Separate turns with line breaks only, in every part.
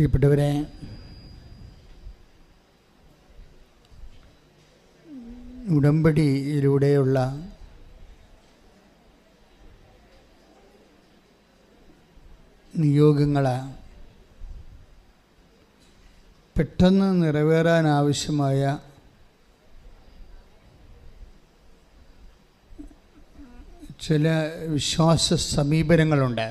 പ്രിയപ്പെട്ടവരെ ഉടമ്പടിയിലൂടെയുള്ള നിയോഗങ്ങൾ പെട്ടെന്ന് നിറവേറാനാവശ്യമായ ചില വിശ്വാസ സമീപനങ്ങളുണ്ട്.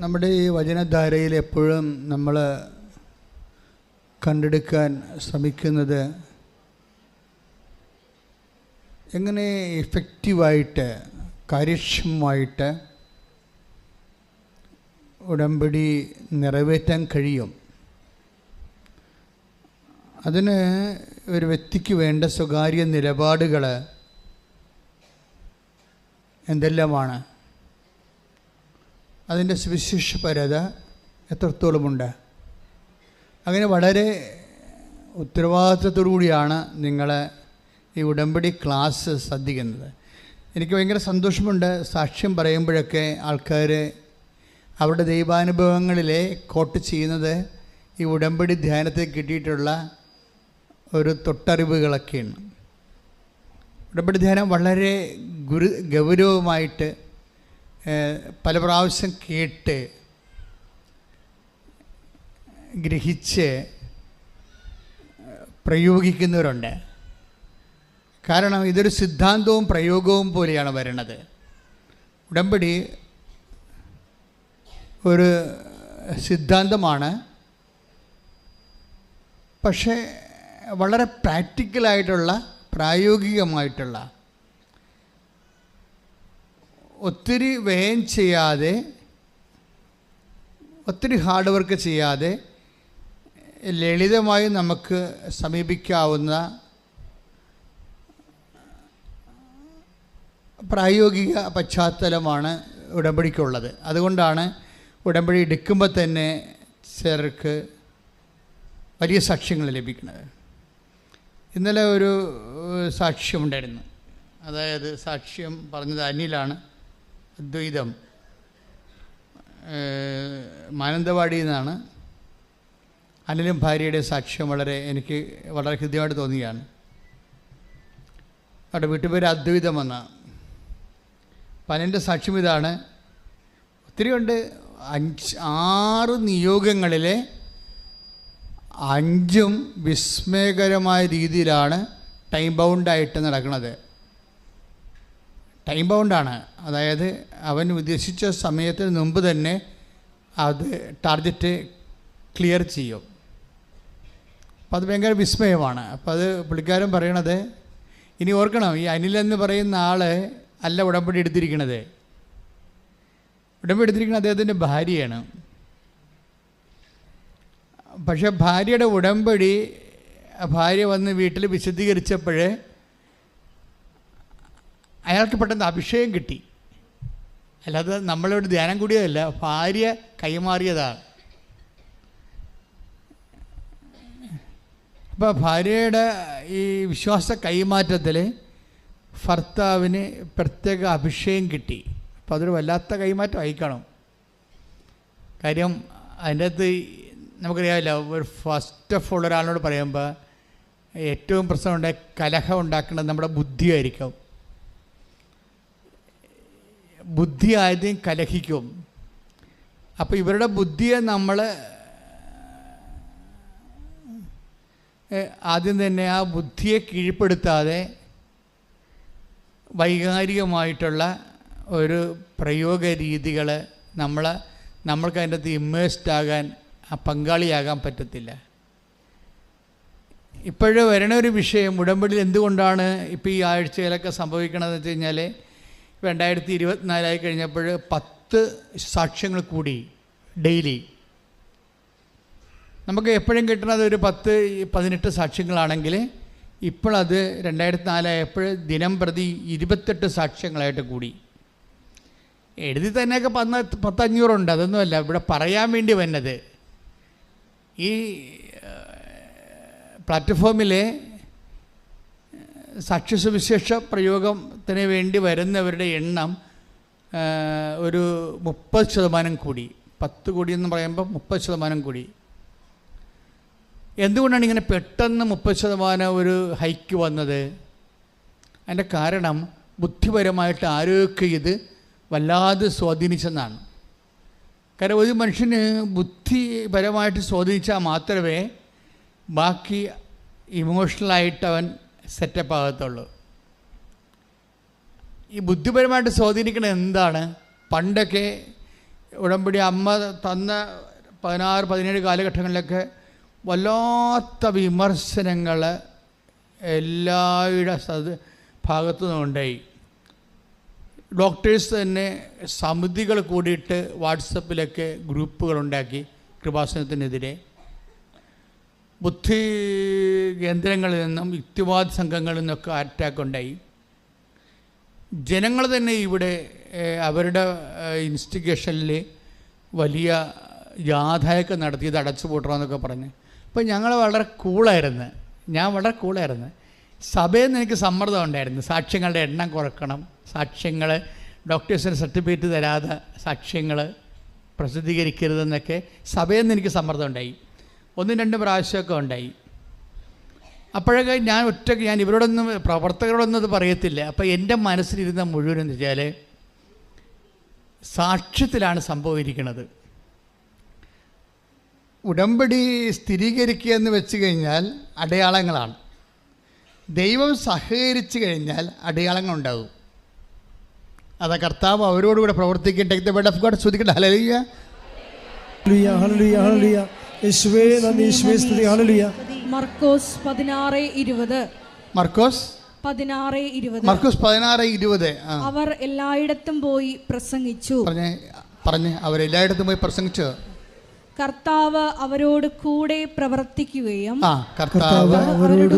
നമ്മുടെ ഈ വചനധാരയിൽ എപ്പോഴും നമ്മൾ കണ്ടെടുക്കാൻ ശ്രമിക്കുന്നത് എങ്ങനെ എഫക്റ്റീവായിട്ട് കാര്യക്ഷമമായിട്ട് ഉടമ്പടി നിറവേറ്റാൻ കഴിയും? അതിന് ഒരു വ്യക്തിക്ക് വേണ്ട സ്വകാര്യ നിലപാടുകൾ എന്തെല്ലാമാണ്? അതിന്റെ സുവിശേഷപരത എത്രത്തോളമുണ്ട്? അങ്ങനെ വളരെ ഉത്തരവാദിത്വത്തോടുകൂടിയാണ് നിങ്ങൾ ഈ ഉടമ്പടി ക്ലാസ് ശ്രദ്ധിക്കുന്നത് എനിക്ക് ഭയങ്കര സന്തോഷമുണ്ട് സാക്ഷ്യം പറയുമ്പോഴൊക്കെ ആൾക്കാർ അവരുടെ ദൈവാനുഭവങ്ങളിലെ കോട്ട് ചെയ്യുന്നത് ഈ ഉടമ്പടി ധ്യാനത്തിൽ കിട്ടിയിട്ടുള്ള ഒരു തൊട്ടറിവുകളൊക്കെയാണ്. ഉടമ്പടി ധ്യാനം വളരെ ഗുരു ഗൗരവമായിട്ട് പല പ്രാവശ്യം കേട്ട് ഗ്രഹിച്ച് പ്രയോഗിക്കുന്നവരുണ്ട്. കാരണം ഇതൊരു സിദ്ധാന്തവും പ്രയോഗവും പോലെയാണ് വരണത്. ഉടമ്പടി ഒരു സിദ്ധാന്തമാണ്. പക്ഷേ വളരെ പ്രാക്ടിക്കലായിട്ടുള്ള പ്രായോഗികമായിട്ടുള്ള ഒത്തിരി വ്യയം ചെയ്യാതെ ഒത്തിരി ഹാർഡ് വർക്ക് ചെയ്യാതെ ലളിതമായി നമുക്ക് സമീപിക്കാവുന്ന പ്രായോഗിക പശ്ചാത്തലമാണ് ഉടമ്പടിക്കുള്ളത്. അതുകൊണ്ടാണ് ഉടമ്പടി എടുക്കുമ്പോൾ തന്നെ ചിലർക്ക് വലിയ സാക്ഷ്യങ്ങൾ ലഭിക്കുന്നത്. ഇന്നലെ ഒരു സാക്ഷ്യമുണ്ടായിരുന്നു അതായത് സാക്ഷ്യം പറഞ്ഞത് അനിലാണ്. അദ്വൈതം. ഏഹ്, മാനന്തവാടിയിൽ നിന്നാണ് അനിലും ഭാര്യയുടെ സാക്ഷ്യം വളരെ എനിക്ക് വളരെ ഹൃദ്യമായിട്ട് തോന്നുകയാണ്. അവിടെ വീട്ടുപേര് അദ്വൈതം എന്നാണ് അപ്പം സാക്ഷ്യം ഇതാണ്. ഒത്തിരി ഉണ്ട്. അഞ്ച് ആറ് നിയോഗങ്ങളിലെ അഞ്ചും വിസ്മയകരമായ രീതിയിലാണ് ടൈം ബൗണ്ടായിട്ട് നടക്കുന്നത്. ടൈം ബൗണ്ടാണ് അതായത് അവൻ ഉദ്ദേശിച്ച സമയത്തിന് മുമ്പ് തന്നെ അത് ടാർഗറ്റ് ക്ലിയർ ചെയ്യും. അപ്പം അത് ഭയങ്കര വിസ്മയമാണ്. അപ്പോൾ അത് പുള്ളിക്കാരൻ പറയണത് ഇനി ഓർക്കണം ഈ അനിൽ എന്ന് പറയുന്ന ആൾ അല്ല ഉടമ്പടി എടുത്തിരിക്കണത്. ഉടമ്പടി എടുത്തിരിക്കുന്നത് അദ്ദേഹത്തിന്റെ ഭാര്യയാണ്. പക്ഷേ ഭാര്യയുടെ ഉടമ്പടി ഭാര്യ വന്ന് വീട്ടിൽ വിശദീകരിച്ചപ്പോൾ അയാൾക്ക് പെട്ടെന്ന് അഭിഷേകം കിട്ടി. അല്ലാതെ നമ്മളോട് ധ്യാനം കൂടിയതല്ല ഭാര്യ കൈമാറിയതാണ്. അപ്പോൾ ഭാര്യയുടെ ഈ വിശ്വാസ കൈമാറ്റത്തിൽ ഭർത്താവിന് പ്രത്യേക അഭിഷേകം കിട്ടി. അപ്പോൾ അതൊരു വല്ലാത്ത കൈമാറ്റം അയക്കണം കാര്യം അതിന്റെ അകത്ത് നമുക്കറിയാമല്ലോ ഒരു ഫസ്റ്റ് ഓഫ് ഓൾ ഒരാളിനോട് പറയുമ്പോൾ ഏറ്റവും പ്രശ്നമുണ്ടായ കലഹം ഉണ്ടാക്കുന്നത് നമ്മുടെ ബുദ്ധിയായിരിക്കും. ബുദ്ധി ആദ്യം കലഹിക്കും. അപ്പോൾ ഇവരുടെ ബുദ്ധിയെ നമ്മൾ ആദ്യം തന്നെ ആ ബുദ്ധിയെ കീഴ്പ്പെടുത്താതെ വൈകാരികമായിട്ടുള്ള ഒരു പ്രയോഗ രീതികൾ നമ്മൾ നമ്മൾക്ക് അതിന്റെ അകത്ത് ഇമ്മേഴ്സ്ഡ് ആകാൻ പങ്കാളിയാകാൻ പറ്റത്തില്ല. ഇപ്പോഴേ വരണ ഒരു വിഷയം ഉടമ്പടിയിൽ എന്തുകൊണ്ടാണ് ഇപ്പോൾ ഈ ആഴ്ചയിലൊക്കെ സംഭവിക്കണമെന്ന് വെച്ച് കഴിഞ്ഞാൽ രണ്ടായിരത്തി ഇരുപത്തിനാലായി കഴിഞ്ഞപ്പോൾ പത്ത് സാക്ഷ്യങ്ങൾ കൂടി ഡെയിലി. നമുക്ക് എപ്പോഴും കിട്ടുന്നത് ഒരു പത്ത് പതിനെട്ട് സാക്ഷ്യങ്ങളാണെങ്കിൽ ഇപ്പോഴത് രണ്ടായിരത്തി നാലായപ്പോൾ ദിനം പ്രതി ഇരുപത്തെട്ട് സാക്ഷ്യങ്ങളായിട്ട് കൂടി. എഴുതി തന്നെയൊക്കെ പത്ത് പത്തഞ്ഞൂറുണ്ട്. അതൊന്നുമല്ല ഇവിടെ പറയാൻ വേണ്ടി വന്നത്. ഈ പ്ലാറ്റ്ഫോമിലെ സാക്ഷ്യസുവിശേഷ പ്രയോഗത്തിന് വേണ്ടി വരുന്നവരുടെ എണ്ണം ഒരു മുപ്പത് ശതമാനം കൂടി. പത്ത് കോടി എന്ന് പറയുമ്പോൾ മുപ്പത് ശതമാനം കൂടി. എന്തുകൊണ്ടാണ് ഇങ്ങനെ പെട്ടെന്ന് മുപ്പത് ശതമാനം ഒരു ഹൈക്ക് വന്നത്? അതിന്റെ കാരണം ബുദ്ധിപരമായിട്ട് ആരോഗ്യ ഇത് വല്ലാതെ സ്വാധീനിച്ചെന്നാണ്. കാരണം ഒരു മനുഷ്യന് ബുദ്ധിപരമായിട്ട് സ്വാധീനിച്ചാൽ മാത്രമേ ബാക്കി ഇമോഷണലായിട്ട് അവൻ സെറ്റപ്പ് ആകത്തുള്ളൂ. ഈ ബുദ്ധിപരമായിട്ട് സ്വാധീനിക്കുന്നത് എന്താണ്? പണ്ടൊക്കെ ഉടമ്പടി അമ്മ തന്ന പതിനാറ് പതിനേഴ് കാലഘട്ടങ്ങളിലൊക്കെ വല്ലാത്ത വിമർശനങ്ങൾ എല്ലാവരുടെ സത് ഭാഗത്തു നിന്നുണ്ടായി. ഡോക്ടേഴ്സ് തന്നെ സമിതികൾ കൂടിയിട്ട് വാട്സപ്പിലൊക്കെ ഗ്രൂപ്പുകളുണ്ടാക്കി കൃപാസനത്തിനെതിരെ. ബുദ്ധി കേന്ദ്രങ്ങളിൽ നിന്നും യുക്തിവാദ സംഘങ്ങളിൽ നിന്നൊക്കെ അറ്റാക്ക് ഉണ്ടായി. ജനങ്ങൾ തന്നെ ഇവിടെ അവരുടെ ഇൻസ്റ്റിഗേഷനിൽ വലിയ ജാഥയൊക്കെ നടത്തി ഇത് അടച്ചു പൂട്ടണമെന്നൊക്കെ പറഞ്ഞ്. അപ്പോൾ ഞങ്ങൾ വളരെ കൂളായിരുന്നു. ഞാൻ വളരെ കൂളായിരുന്നു. സഭയിൽ നിന്ന് എനിക്ക് സമ്മർദ്ദം ഉണ്ടായിരുന്നു. സാക്ഷ്യങ്ങളുടെ എണ്ണം കുറക്കണം. സാക്ഷ്യങ്ങൾ ഡോക്ടേഴ്സിന് സർട്ടിഫിക്കറ്റ് തരാതെ സാക്ഷ്യങ്ങൾ പ്രസിദ്ധീകരിക്കരുതെന്നൊക്കെ സഭയിൽ നിന്ന് എനിക്ക് സമ്മർദ്ദം ഉണ്ടായി. ഒന്നും രണ്ടും പ്രാവശ്യമൊക്കെ ഉണ്ടായി. അപ്പോഴൊക്കെ ഞാൻ ഒറ്റയ്ക്ക് ഞാൻ ഇവരോടൊന്നും പ്രവർത്തകരോടൊന്നും അത് പറയത്തില്ല. അപ്പോൾ എന്റെ മനസ്സിലിരുന്ന മുഴുവൻ എന്ന് വെച്ചാൽ സാക്ഷ്യത്തിലാണ് സംഭവിച്ചിരിക്കുന്നത് ഉടമ്പടി സ്ഥിരീകരിക്കുക എന്ന് വെച്ച് കഴിഞ്ഞാൽ അടയാളങ്ങളാണ്. ദൈവം സഹകരിച്ചു കഴിഞ്ഞാൽ അടയാളങ്ങൾ ഉണ്ടാകും അതാ കർത്താവ് അവരോടുകൂടെ പ്രവർത്തിക്കട്ടെ. ദ വേർഡ് ഓഫ് ഗോഡ് ശ്രദ്ധിക്കട്ടെ ഹലിയ
ഹല്ലേലൂയ, ഹല്ലേലൂയ, ഹല്ലേലൂയ. യേശുവേ നന്ദി യേശുവേ സ്തുതി ഹല്ലേലൂയ.
മർക്കോസ് പതിനാറ് ഇരുപത്.
മർക്കോസ്?
പതിനാറ് ഇരുപത്.
മർക്കോസ് പതിനാറ് ഇരുപത്
അവർ എല്ലായിടത്തും പോയി പ്രസംഗിച്ചു.
പറഞ്ഞേ പറഞ്ഞേ അവരെല്ലായിടത്തും പോയി പ്രസംഗിച്ചു.
കർത്താവ് അവരോട് കൂടെ പ്രവർത്തിക്കുകയും
കർത്താവ്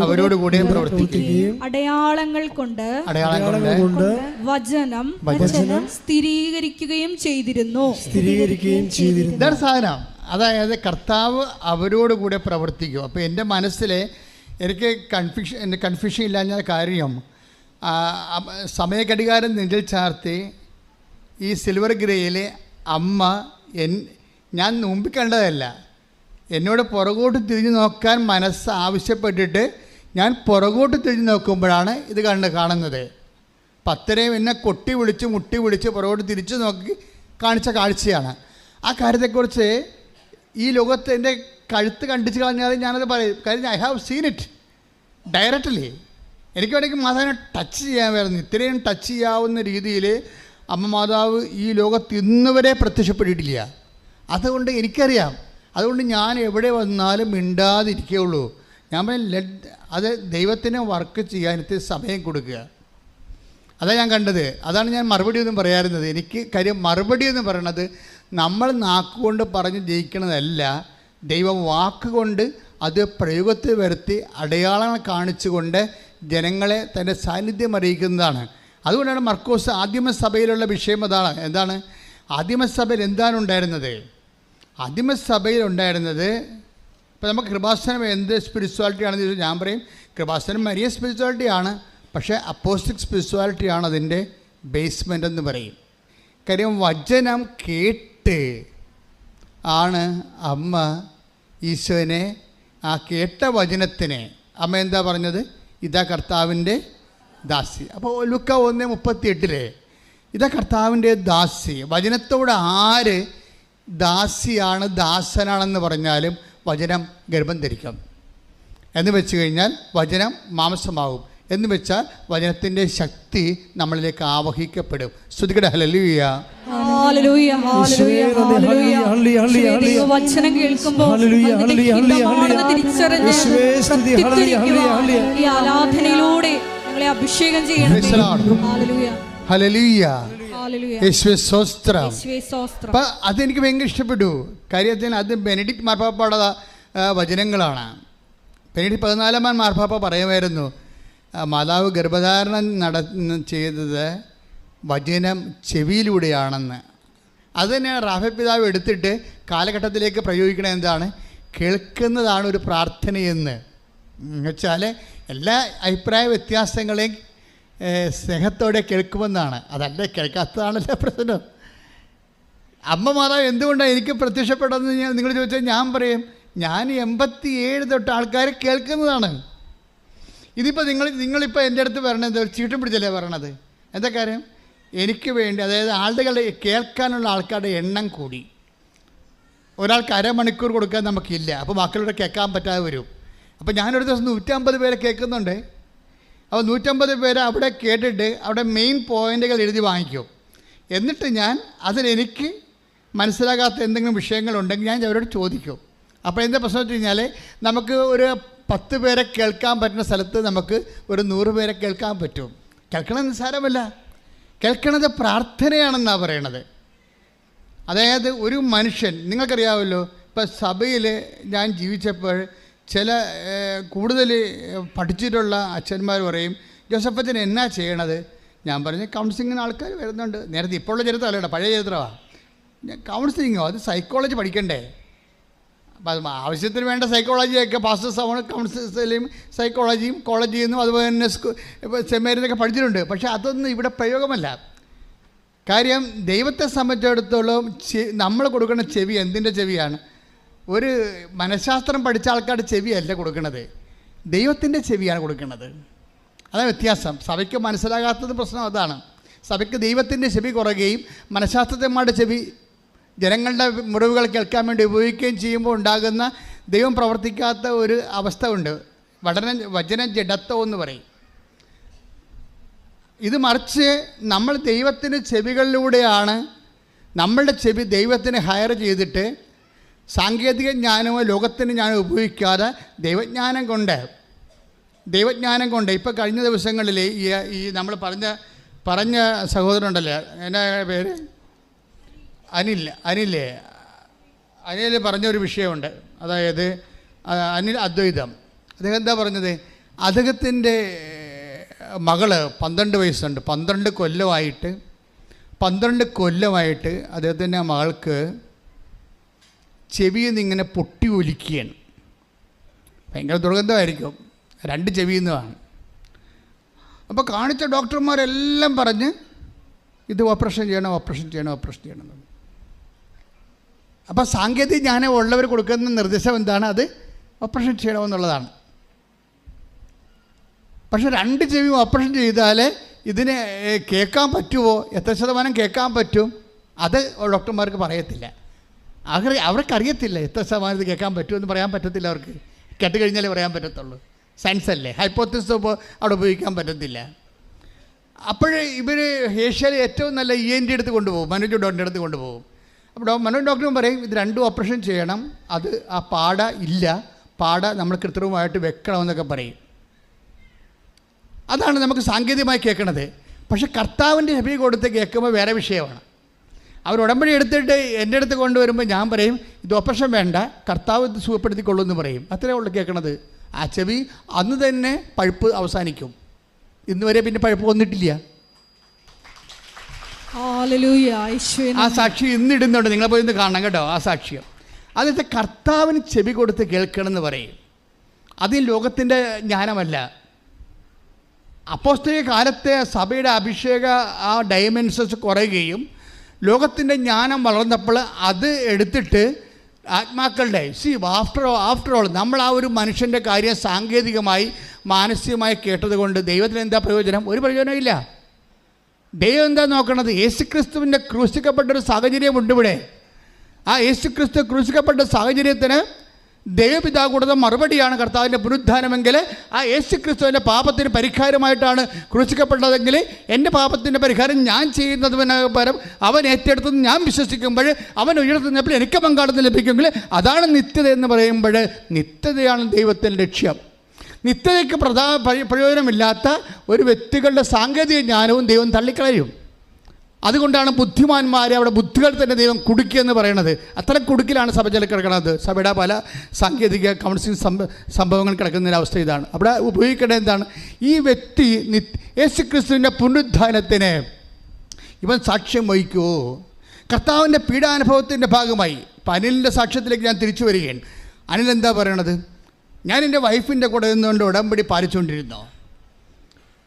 അവരോട് കൂടെ പ്രവർത്തിക്കുകയും
അടയാളങ്ങൾ കൊണ്ട്
അടയാളങ്ങൾ കൊണ്ട്
വചനം
വചനം
സ്ഥിരീകരിക്കുകയും ചെയ്തിരുന്നു.
സ്ഥിരീകരിക്കുകയും ചെയ്തിരുന്നു.
സാധനം. അതായത് കർത്താവ് അവരോട് കൂടെ പ്രവർത്തിക്കും. അപ്പോൾ എന്റെ മനസ്സിൽ എനിക്ക് കൺഫ്യൂഷൻ എന്റെ കൺഫ്യൂഷൻ ഇല്ലാഞ്ഞ കാര്യം സമയഘടികാരം നെഞ്ചിൽ ചാർത്തി ഈ സിൽവർ ഗ്രേയിലെ അമ്മ എൻ ഞാൻ മുമ്പിൽ കണ്ടതല്ല. എന്നോട് പുറകോട്ട് തിരിഞ്ഞു നോക്കാൻ മനസ്സ് ആവശ്യപ്പെട്ടിട്ട് ഞാൻ പുറകോട്ട് തിരിഞ്ഞു നോക്കുമ്പോഴാണ് ഇത് കണ്ട് കാണുന്നത്. പത്തരയും എന്നെ കൊട്ടി വിളിച്ച് മുട്ടി വിളിച്ച് പുറകോട്ട് തിരിച്ചു നോക്കി കാണിച്ച കാഴ്ചയാണ്. ആ കാര്യത്തെക്കുറിച്ച് ഈ ലോകത്ത് എന്റെ കഴുത്ത് കണ്ടിച്ച് കളഞ്ഞാൽ ഞാനത് പറയും. കാര്യം I have seen it directly എനിക്ക് വേണമെങ്കിൽ മാതാവിനെ ടച്ച് ചെയ്യാൻ ചെയ്യാമായിരുന്നു. ഇത്രയും ടച്ച് ചെയ്യാവുന്ന രീതിയിൽ അമ്മ മാതാവ് ഈ ലോകത്ത് ഇന്നുവരെ പ്രത്യക്ഷപ്പെട്ടിട്ടില്ല. അതുകൊണ്ട് എനിക്കറിയാം. അതുകൊണ്ട് ഞാൻ എവിടെ വന്നാലും മിണ്ടാതിരിക്കുകയുള്ളൂ. ഞാൻ ലെറ്റ് അത് ദൈവത്തിന് വർക്ക് ചെയ്യാൻ ഇത്തിരി സമയം കൊടുക്കുക. അതാണ് ഞാൻ കണ്ടത്. അതാണ് ഞാൻ മറുപടി ഒന്നും പറയാറുന്നത്. എനിക്ക് കാര്യം മറുപടി എന്ന് പറയണത് നമ്മൾ നാക്കുകൊണ്ട് പറഞ്ഞ് ജയിക്കണതല്ല ദൈവം വാക്കുകൊണ്ട് അത് പ്രയോഗത്തിൽ വരുത്തി അടയാളങ്ങൾ കാണിച്ചുകൊണ്ട് ജനങ്ങളെ തന്റെ സാന്നിധ്യം അറിയിക്കുന്നതാണ്. അതുകൊണ്ടാണ് മർക്കോസ് ആദിമസഭയിലുള്ള വിഷയം അതാണ്. എന്താണ്? ആദിമസഭയിൽ എന്താണ് ഉണ്ടായിരുന്നത്? ആദിമസഭയിൽ ഉണ്ടായിരുന്നത് ഇപ്പോൾ നമുക്ക് കൃപാസനം എന്ത് സ്പിരിച്വാലിറ്റി ആണെന്ന് ചോദിച്ചാൽ ഞാൻ പറയും കൃപാസനം മരിയ സ്പിരിച്വാലിറ്റിയാണ് പക്ഷേ അപ്പോസ്റ്റിക് സ്പിരിച്വാലിറ്റിയാണ് അതിന്റെ ബേസ്മെന്റ് എന്ന് പറയും. കാര്യം വചനം കേട്ട് ആണ് അമ്മ ഈശോനെ ആ കേട്ട വചനത്തിനെ. അമ്മ എന്താ പറഞ്ഞത്? ഇതാ കർത്താവിന്റെ ദാസി. അപ്പോൾ ലുക്ക ഒന്ന് മുപ്പത്തി എട്ടിലെ ഇതാ കർത്താവിന്റെ ദാസി. വചനത്തോട് ആര് ദാസിയാണ് ദാസനാണെന്ന് പറഞ്ഞാലും വചനം ഗർഭം ധരിക്കും. എന്ന് വെച്ച് കഴിഞ്ഞാൽ വചനം മാംസമാകും. എന്ന് വെച്ചാൽ വചനത്തിന്റെ ശക്തി നമ്മളിലേക്ക് ആവഹിക്കപ്പെടും. ശ്രുതികട ഹലലൂയ
കേൾക്കുമ്പോൾ. ഈ ആരാധനയിലൂടെ ഞങ്ങളെ അഭിഷേകം ചെയ്യണം.
അപ്പം അതെനിക്ക് ഭയങ്കര ഇഷ്ടപ്പെട്ടു. കാര്യത്തിന് അത് ബെനഡിക്ട് മാർപ്പാപ്പയുടെ വചനങ്ങളാണ്. ബെനഡിക്ട് പതിനാലാം മാർപ്പാപ്പ പറയുമായിരുന്നു മാതാവ് ഗർഭധാരണം നട ചെയ്തത് വചനം ചെവിയിലൂടെയാണെന്ന്. അത് തന്നെ റാഫ പിതാവ് എടുത്തിട്ട് കാലഘട്ടത്തിലേക്ക് പ്രയോഗിക്കണത് എന്താണ്? കേൾക്കുന്നതാണ് ഒരു പ്രാർത്ഥനയെന്ന്. വെച്ചാൽ എല്ലാ അഭിപ്രായ വ്യത്യാസങ്ങളെയും സ്നേഹത്തോടെ കേൾക്കുമെന്നാണ്. അതല്ല കേൾക്കാത്തതാണല്ലോ പ്രശ്നം. അമ്മ മാതാവ് എന്തുകൊണ്ടാണ് എനിക്ക് പ്രത്യക്ഷപ്പെട്ടതെന്ന് നിങ്ങൾ ചോദിച്ചാൽ ഞാൻ പറയും ഞാൻ എൺപത്തി ഏഴ് തൊട്ട് ആൾക്കാർ കേൾക്കുന്നതാണ്. ഇതിപ്പോൾ നിങ്ങൾ നിങ്ങളിപ്പോൾ എന്റെ അടുത്ത് ഒരു ചീട്ടും പിടിച്ചല്ലേ പറയണത് എന്താ കാര്യം? എനിക്ക് വേണ്ടി അതായത് ആളുകളെ കേൾക്കാനുള്ള ആൾക്കാരുടെ എണ്ണം കൂടി. ഒരാൾക്ക് അരമണിക്കൂർ കൊടുക്കാൻ നമുക്കില്ല. അപ്പോൾ മക്കളോട് കേൾക്കാൻ പറ്റാതെ വരും. അപ്പോൾ ഞാനൊരു ദിവസം നൂറ്റമ്പത് പേരെ കേൾക്കുന്നുണ്ട്. അപ്പോൾ നൂറ്റമ്പത് പേരെ അവിടെ കേട്ടിട്ട് അവിടെ മെയിൻ പോയിന്റുകൾ എഴുതി വാങ്ങിക്കും. എന്നിട്ട് ഞാൻ അതിലെനിക്ക് മനസ്സിലാകാത്ത എന്തെങ്കിലും വിഷയങ്ങളുണ്ടെങ്കിൽ ഞാൻ അവരോട് ചോദിക്കും. അപ്പോൾ എന്താ പ്രശ്നം വെച്ച് കഴിഞ്ഞാൽ നമുക്ക് ഒരു പത്ത് പേരെ കേൾക്കാൻ പറ്റുന്ന സ്ഥലത്ത് നമുക്ക് ഒരു നൂറ് പേരെ കേൾക്കാൻ പറ്റും. കേൾക്കണത് നിസ്സാരമല്ല. കേൾക്കണത് പ്രാർത്ഥനയാണെന്നാണ് പറയണത്. അതായത് ഒരു മനുഷ്യൻ നിങ്ങൾക്കറിയാമല്ലോ ഇപ്പം സഭയിൽ ഞാൻ ജീവിച്ചപ്പോൾ ചില കൂടുതൽ പഠിച്ചിട്ടുള്ള അച്ഛന്മാർ പറയും ജോസഫച്ചൻ എന്നാ ചെയ്യണത്? ഞാൻ പറഞ്ഞു കൗൺസിലിങ്ങിന് ആൾക്കാർ വരുന്നുണ്ട്. നേരത്തെ ഇപ്പോഴുള്ള ചരിത്രമല്ല പഴയ ചരിത്രമാണ് കൗൺസിലിങ്ങോ? അത് സൈക്കോളജി പഠിക്കണ്ടേ? അപ്പം ആവശ്യത്തിന് വേണ്ട സൈക്കോളജിയൊക്കെ പാസ്റ്റർ സവണ കൗൺസിലും സൈക്കോളജിയും കോളേജിൽ നിന്നും അതുപോലെ തന്നെ സ്കൂ സെമിനാരിന്നൊക്കെ പഠിച്ചിട്ടുണ്ട്. പക്ഷേ അതൊന്നും ഇവിടെ പ്രയോഗമല്ല. കാര്യം ദൈവത്തെ സംബന്ധിച്ചിടത്തോളം നമ്മൾ കൊടുക്കുന്ന ചെവി എന്തിന്റെ ചെവിയാണ്? ഒരു മനഃശാസ്ത്രം പഠിച്ച ആൾക്കാരുടെ ചെവിയല്ല കൊടുക്കുന്നത് ദൈവത്തിന്റെ ചെവിയാണ് കൊടുക്കുന്നത് അതാണ് വ്യത്യാസം. സഭയ്ക്ക് മനസ്സിലാകാത്തത് പ്രശ്നം അതാണ്. സഭയ്ക്ക് ദൈവത്തിന്റെ ചെവി കുറയുകയും മനഃശാസ്ത്രജ്ഞന്മാരുടെ ചെവി ജനങ്ങളുടെ മുറിവുകൾ കേൾക്കാൻ വേണ്ടി ഉപയോഗിക്കുകയും ചെയ്യുമ്പോൾ ഉണ്ടാകുന്ന ദൈവം പ്രവർത്തിക്കാത്ത ഒരു അവസ്ഥ ഉണ്ട്. വടന വചന ജഡത്വം എന്ന് പറയും. ഇത് മറിച്ച് നമ്മൾ ദൈവത്തിന് ചെവികളിലൂടെയാണ് നമ്മളുടെ ചെവി ദൈവത്തിന് ഹയർ ചെയ്തിട്ട് സാങ്കേതിക ജ്ഞാനമോ ലോകത്തിന് ജ്ഞാനം ഉപയോഗിക്കാതെ ദൈവജ്ഞാനം കൊണ്ട് ദൈവജ്ഞാനം കൊണ്ട്. ഇപ്പോൾ കഴിഞ്ഞ ദിവസങ്ങളിൽ ഈ ഈ നമ്മൾ പറഞ്ഞ പറഞ്ഞ സഹോദരൻ ഉണ്ടല്ലേ? എന്നാ പേര്? അനിൽ അനിലേ അനിൽ പറഞ്ഞൊരു വിഷയമുണ്ട്. അതായത് അനിൽ അദ്വൈതം. അദ്ദേഹം എന്താ പറഞ്ഞത്? അദ്ദേഹത്തിന്റെ മകൾ പന്ത്രണ്ട് വയസ്സുണ്ട്. പന്ത്രണ്ട് കൊല്ലമായിട്ട് പന്ത്രണ്ട് കൊല്ലമായിട്ട് അദ്ദേഹത്തിന്റെ മകൾക്ക് ചെവിയിൽ നിന്ന് ഇങ്ങനെ പൊട്ടി ഒലിക്കുകയാണ്. ഭയങ്കര ദുർഗന്ധമായിരിക്കും. രണ്ട് ചെവിയിൽ നിന്നാണ് അപ്പോൾ കാണിച്ച ഡോക്ടർമാരെല്ലാം പറഞ്ഞ് ഇത് ഓപ്പറേഷൻ ചെയ്യണം ഓപ്പറേഷൻ ചെയ്യണം ഓപ്പറേഷൻ ചെയ്യണം. അപ്പോൾ സാങ്കേതിക ജ്ഞാനം ഉള്ളവർ കൊടുക്കുന്ന നിർദ്ദേശം എന്താണ്? അത് ഓപ്പറേഷൻ ചെയ്യണമെന്നുള്ളതാണ് പക്ഷെ രണ്ട് ചെവി ഓപ്പറേഷൻ ചെയ്താൽ ഇതിനെ കേൾക്കാൻ പറ്റുമോ എത്ര ശതമാനം കേൾക്കാൻ പറ്റും? അത് ഡോക്ടർമാർക്ക് പറയത്തില്ല. അവർ അവർക്കറിയത്തില്ല എത്ര ശതമാനം ഇത് കേൾക്കാൻ പറ്റുമെന്ന് പറയാൻ പറ്റത്തില്ല അവർക്ക്. കേട്ട് കഴിഞ്ഞാലേ പറയാൻ പറ്റത്തുള്ളൂ. സയൻസ് അല്ലേ? ഹൈപ്പോത്തിസ് ഇപ്പോൾ അവിടെ ഉപയോഗിക്കാൻ പറ്റത്തില്ല. അപ്പോൾ ഇവർ ഏഷ്യയിലെ ഏറ്റവും നല്ല ഇ എൻ അടുത്ത് എടുത്ത് കൊണ്ടുപോകും. മനോജ് ഡോക്ടറിന്റെ അടുത്ത് കൊണ്ടുപോകും. അപ്പോൾ ഡോ മനോജ് ഡോക്ടറും പറയും ഇത് രണ്ടും ഓപ്പറേഷൻ ചെയ്യണം. അത് ആ പാട ഇല്ല. പാട നമ്മൾ കൃത്രിമമായിട്ട് വെക്കണമെന്നൊക്കെ പറയും. അതാണ് നമുക്ക് സാങ്കേതികമായി കേൾക്കണത്. പക്ഷെ കർത്താവിന്റെ ചെവി കൊടുത്ത് കേൾക്കുമ്പോൾ വേറെ വിഷയമാണ്. അവർ ഉടമ്പടി എടുത്തിട്ട് എന്റെ അടുത്ത് കൊണ്ടുവരുമ്പോൾ ഞാൻ പറയും ഇത് ഓപ്പറേഷൻ വേണ്ട. കർത്താവ് ഇത് സുഖപ്പെടുത്തിക്കൊള്ളൂ എന്ന് പറയും. അത്രേ ഉള്ളൂ കേൾക്കണത്. ആ ചെവി അന്ന് തന്നെ പഴുപ്പ് അവസാനിക്കും. ഇന്ന് വരെ പിന്നെ പഴുപ്പ് വന്നിട്ടില്ല. ആ സാക്ഷി ഇന്ന് ഇടുന്നുണ്ട് നിങ്ങളെ പോയി ഇന്ന് കാണണം കേട്ടോ ആ സാക്ഷ്യം. അതിന്റെ കർത്താവിന് ചെവി കൊടുത്ത് കേൾക്കണം എന്ന് പറയും. അത് ഈ ലോകത്തിന്റെ ജ്ഞാനമല്ല. അപ്പോസ്തലിക കാലത്തെ സഭയുടെ അഭിഷേക ആ ഡയമെൻഷൻസ് കുറയുകയും ലോകത്തിന്റെ ജ്ഞാനം വളർന്നപ്പോൾ അത് എടുത്തിട്ട് ആത്മാക്കളുടെ സി ആഫ്റ്റർ ആഫ്റ്റർ ഓൾ നമ്മൾ ആ ഒരു മനുഷ്യന്റെ കാര്യം സാങ്കേതികമായി മാനസികമായി കേട്ടതുകൊണ്ട് ദൈവത്തിന് എന്താ പ്രയോജനം? ഒരു പ്രയോജനമില്ല ദൈവം എന്താ നോക്കണത്? യേശുക്രിസ്തുവിന്റെ ക്രൂശിക്കപ്പെട്ട ഒരു സാഹചര്യമുണ്ട് ഇവിടെ. ആ യേശുക്രിസ്തു ക്രൂശിക്കപ്പെട്ട സാഹചര്യത്തിന് ദൈവപിതാവ് കൊടുത്ത മറുപടിയാണ് കർത്താവിന്റെ പുനരുദ്ധാനമെങ്കിൽ ആ യേശുക്രിസ്തുവിന്റെ പാപത്തിന് പരിഹാരമായിട്ടാണ് ക്രൂശിക്കപ്പെട്ടതെങ്കിൽ എന്റെ പാപത്തിന്റെ പരിഹാരം ഞാൻ ചെയ്യുന്നതിന് പരം അവൻ ഏറ്റെടുത്തെന്ന് ഞാൻ വിശ്വസിക്കുമ്പോൾ അവൻ ഉയർത്തുന്നപ്പോൾ എനിക്ക് പങ്കാളിത്തം ലഭിക്കുമെങ്കിൽ അതാണ് നിത്യത എന്ന് പറയുമ്പോൾ നിത്യതയാണ് ദൈവത്തിന്റെ ലക്ഷ്യം. നിത്യതയ്ക്ക് പ്രധാ പ്രയോജനമില്ലാത്ത ഒരു വ്യക്തികളുടെ സാങ്കേതിക ജ്ഞാനവും ദൈവം തള്ളിക്കളയും. അതുകൊണ്ടാണ് ബുദ്ധിമാന്മാരെ അവിടെ ബുദ്ധികൾ തന്നെ ദൈവം കുടുക്കിയെന്ന് പറയണത്. അത്ര കുടുക്കിലാണ് സഭ ചില കിടക്കുന്നത് സഭയുടെ പല സാങ്കേതിക കൗൺസിലിംഗ് സംഭവങ്ങൾ കിടക്കുന്ന അവസ്ഥ ഇതാണ്. അവിടെ ഉപയോഗിക്കേണ്ടത് എന്താണ്? ഈ വ്യക്തി യേശു ക്രിസ്തുവിന്റെ പുനരുദ്ധാനത്തിന് ഇവൻ സാക്ഷ്യം വഹിക്കൂ കർത്താവിന്റെ പീഡാനുഭവത്തിന്റെ ഭാഗമായി. അപ്പം അനിലിന്റെ സാക്ഷ്യത്തിലേക്ക് ഞാൻ തിരിച്ചു വരികയാണ്. അനിൽ എന്താ പറയണത്? ഞാൻ എന്റെ വൈഫിന്റെ കൂടെ നിന്നുകൊണ്ട് ഉടമ്പടി പാലിച്ചുകൊണ്ടിരുന്നു?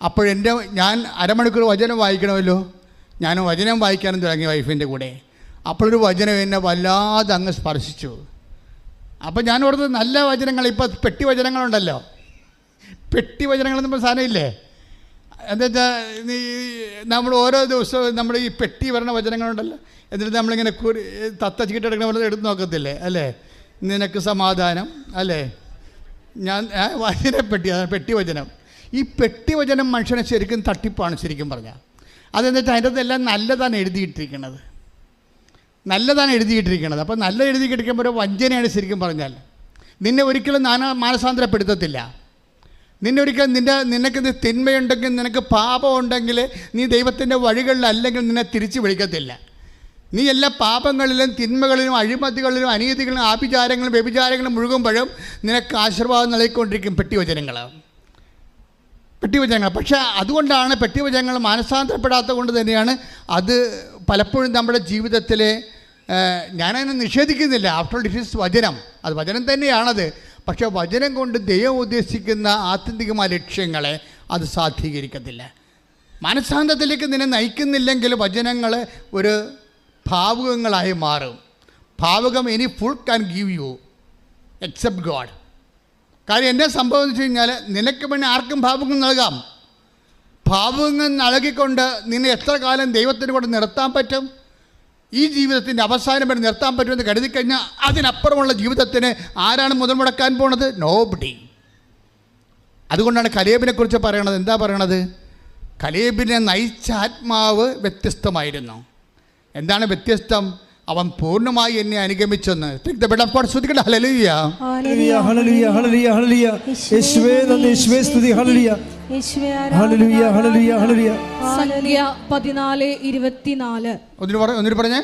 അപ്പോഴെന്റെ ഞാൻ അരമണിക്കൂർ വചനം വായിക്കണമല്ലോ? ഞാൻ വചനം വായിക്കാനും തുടങ്ങി വൈഫിന്റെ കൂടെ. അപ്പോഴൊരു വചനം എന്നെ വല്ലാതെ അങ്ങ് സ്പർശിച്ചു. അപ്പോൾ ഞാൻ ഓർത്തത് നല്ല വചനങ്ങൾ ഇപ്പോൾ പെട്ടി വചനങ്ങളുണ്ടല്ലോ? പെട്ടി വചനങ്ങളെന്ന് പറഞ്ഞ സാധനമില്ലേ? എന്താ നീ നമ്മൾ ഓരോ ദിവസവും നമ്മൾ ഈ പെട്ടി വരണ വചനങ്ങളുണ്ടല്ലോ? എന്നിട്ട് നമ്മളിങ്ങനെ തത്ത ചീട്ടെടുക്കണ പോലെ എടുത്ത് നോക്കത്തില്ലേ? അല്ലേ? നിനക്ക് സമാധാനം അല്ലേ? ഞാൻ വചന പെട്ടി പെട്ടി വചനം ഈ പെട്ടി വചനം മനുഷ്യനെ ശരിക്കും തട്ടിപ്പാണ് ശരിക്കും പറഞ്ഞാൽ അതെന്ന് വെച്ചാൽ അതിന്റെ എല്ലാം നല്ലതാണ് എഴുതിയിട്ടിരിക്കുന്നത് നല്ലതാണ് എഴുതിയിട്ടിരിക്കുന്നത് അപ്പോൾ നല്ല എഴുതി കിടക്കുമ്പോൾ വഞ്ചനയാണ് ശരിക്കും പറഞ്ഞാൽ. നിന്നെ ഒരിക്കലും നാനാ മാനസാന്തരപ്പെടുത്തത്തില്ല. നിന്നെ ഒരിക്കലും നിന്റെ നിനക്ക് തിന്മയുണ്ടെങ്കിൽ നിനക്ക് പാപമുണ്ടെങ്കിൽ നീ ദൈവത്തിന്റെ വഴികളിലല്ലെങ്കിൽ നിന്നെ തിരിച്ചു വിളിക്കത്തില്ല. നീ എല്ലാ പാപങ്ങളിലും തിന്മകളിലും അഴിമതികളിലും അനീതികളിലും ആഭിചാരങ്ങളും വ്യഭിചാരങ്ങളും മുഴുകുമ്പോഴും നിനക്ക് ആശീർവാദം നൽകിക്കൊണ്ടിരിക്കും പെട്ടിവചനങ്ങൾ പെട്ടിവചനങ്ങൾ പക്ഷേ അതുകൊണ്ടാണ് പെട്ടിവചനങ്ങൾ മാനസാന്തരപ്പെടാത്ത കൊണ്ട് തന്നെയാണ് അത് പലപ്പോഴും നമ്മുടെ ജീവിതത്തിലെ ഞാനതിനെ നിഷേധിക്കുന്നില്ല. ആഫ്റ്റർ ഇറ്റ് ഈസ് വചനം. അത് വചനം തന്നെയാണത്. പക്ഷേ വചനം കൊണ്ട് ദൈവം ഉദ്ദേശിക്കുന്ന ആത്യന്തികമായ ലക്ഷ്യങ്ങളെ അത് സാധീകരിക്കത്തില്ല. മനസ്സാന്തത്തിലേക്ക് നിന്നെ നയിക്കുന്നില്ലെങ്കിൽ വചനങ്ങൾ ഒരു ഭാവുകങ്ങളായി മാറും. ഭാവുകം any full can give you except God കാര്യം എന്നെ സംഭവം വെച്ച് കഴിഞ്ഞാൽ നിനക്ക് പിന്നെ ആർക്കും ഭാവുകം നൽകാം. ഭാവുകങ്ങൾ നൽകിക്കൊണ്ട് നിന്നെ എത്ര കാലം ദൈവത്തിന് കൂടെ നിർത്താൻ പറ്റും? ഈ ജീവിതത്തിന്റെ അവസാനം വരെ നിർത്താൻ പറ്റുമെന്ന് കരുതി കഴിഞ്ഞാൽ അതിനപ്പുറമുള്ള ജീവിതത്തിന് ആരാണ് മുതൽ മുടക്കാൻ പോണത്? നോബഡി അതുകൊണ്ടാണ് കലേബിനെ കുറിച്ച് പറയണത്. എന്താ പറയണത്? കലേബിനെ നയിച്ച ആത്മാവ് വ്യത്യസ്തമായിരുന്നു. എന്താണ് വ്യത്യസ്തം? അവൻ പൂർണമായി എന്നെ അനുഗമിച്ചെന്ന്.
സംഖ്യ
പറഞ്ഞേ?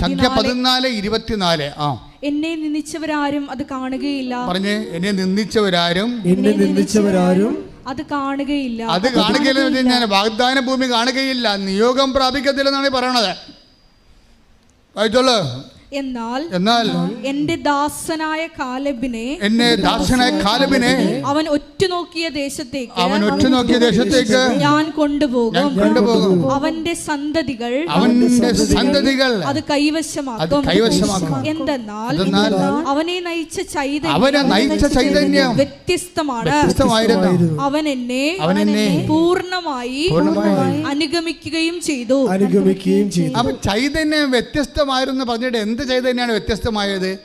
സംഖ്യ പതിനാല്
ഇരുപത്തിനാല്. ആ.
എന്നെ നിന്ദിച്ചവരാരും അത് കാണുകയില്ല.
പറഞ്ഞേ എന്നെ നിന്ദിച്ചവരാരും
എന്നെ നിന്ദിച്ചവരാരും
അത് കാണുകയില്ല.
അത് കാണുകയില്ലെന്ന് ഞാൻ വാഗ്ദാന ഭൂമി കാണുകയില്ല. നിയോഗം പ്രാപിക്കത്തില്ലെന്നാണ് പറയണത്. വായിച്ചോളൂ.
എന്നാൽ
എന്നാൽ
എന്റെ ദാസനായ കാലബിനെ
എന്നെ ദാസനായ കാലബിനെ
അവൻ ഒറ്റുനോക്കിയ ദേശത്തേക്ക്
അവൻ ഒറ്റുനോക്കിയ ദേശത്തേക്ക്
ഞാൻ കൊണ്ടുപോകും.
ഞാൻ കൊണ്ടുപോകും.
അവന്റെ സന്തതികൾ
അവന്റെ സന്തതികൾ
അത്
അത്
കൈവശമാക്കും.
കൈവശമാക്കും
എന്തെന്നാൽ അവനെ നയിച്ച ചൈതന്യം
അവനെ നയിച്ച ചൈതന്യം
വ്യത്യസ്തമാണ്.
വ്യത്യസ്തമായിരുന്നു.
അവൻ എന്നെ
അവൻ എന്നെ
പൂർണമായി
പൂർണമായി
അനുഗമിക്കുകയും ചെയ്തു.
അനുഗമിക്കുകയും ചെയ്തു.
അപ്പൊ ചൈതന്യം വ്യത്യസ്തമായിരുന്നു പറഞ്ഞിട്ട് എന്ത് ചൈതന്യമാണ് വ്യത്യസ്തമായത്.